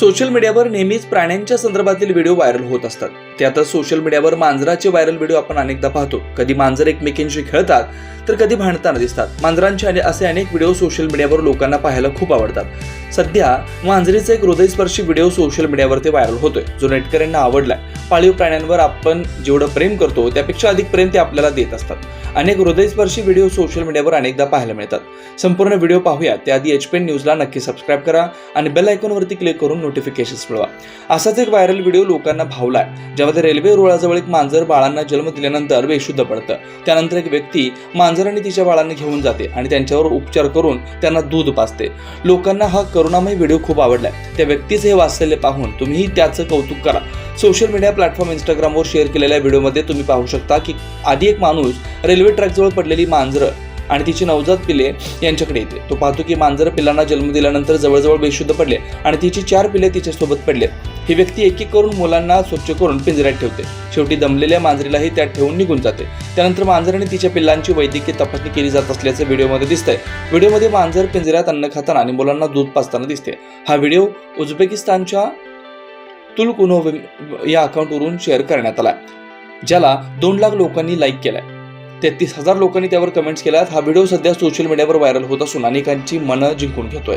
Social मीडियावर नेहमीच प्राण्यांच्या संदर्भातील व्हिडिओ व्हायरल होत असतात. त्यातच सोशल मीडियावर मांजराचे व्हायरल व्हिडिओ आपण अनेकदा पाहतो. कधी मांजर एकमेकींशी खेळतात तर कधी भांडताना दिसतात. मांजरांचे अने- असे अनेक व्हिडिओ सोशल मीडियावर लोकांना पाहायला खूप आवडतात. सध्या मांजरीचा एक हृदयस्पर्शी व्हिडिओ सोशल मीडियावरती व्हायरल होतोय जो नेटकऱ्यांना आवडलाय. पाळीव प्राण्यांवर आपण जेवढं प्रेम करतो त्यापेक्षा अधिक प्रेम ते आपल्याला देत असतात. अनेक हृदयस्पर्शी व्हिडिओ सोशल मीडियावर अनेकदा पाहायला मिळतात. संपूर्ण व्हिडिओ पाहूया. त्याआधी एच पेन न्यूजला नक्की सबस्क्राईब करा आणि बेल आयकॉनवरती क्लिक करून नोटिफिकेशन्स मिळवा. असाच एक व्हायरल व्हिडिओ लोकांना भावलाय ज्यामध्ये रेल्वे रुळाजवळ एक मांजर बाळांना जन्म दिल्यानंतर बेशुद्ध पडतं. त्यानंतर एक व्यक्ती मांजर आणि तिच्या बाळांना घेऊन जाते आणि त्यांच्यावर उपचार करून त्यांना दूध पाजते. लोकांना हा करुणामय व्हिडिओ खूप आवडलाय. त्या व्यक्तीचं हे वाचलेले पाहून तुम्हीही त्याचं कौतुक करा. सोशल मीडिया प्लॅटफॉर्म इंस्टाग्रामवर शेअर केलेल्या व्हिडिओमध्ये तुम्ही पाहू शकता की आधी एक माणूस रेल्वे ट्रॅकजवळ पडलेली मांजरं आणि तिची नवजात पिले यांच्याकडे येते. तो पाहतो की मांजर पिल्लांना जन्म दिल्यानंतर जवळजवळ बेशुद्ध पडले आणि तिची चार पिले तिच्यासोबत पडले. ही व्यक्ती एक एक करून मुलांना स्वच्छ करून पिंजऱ्यात ठेवते. शेवटी दमलेल्या मांजरीलाही त्यात ठेवून निघून जाते. त्यानंतर मांजर आणि तिच्या पिल्लांची वैद्यकीय तपासणी केली जात असल्याचं व्हिडिओमध्ये दिसतंय. व्हिडिओमध्ये मांजर पिंजऱ्यात अन्न खाताना आणि मुलांना दूध पाजताना दिसते. हा व्हिडिओ उझबेकिस्तानच्या तुलकुनोव या अकाउंटवरून शेअर करण्यात आला ज्याला दोन लाख लोकांनी लाईक केलाय. तेहतीस हजार लोकांनी त्यावर कमेंट्स केल्यात. हा व्हिडिओ सध्या सोशल मीडियावर व्हायरल होत असून अनेकांची मनं जिंकून घेतोय.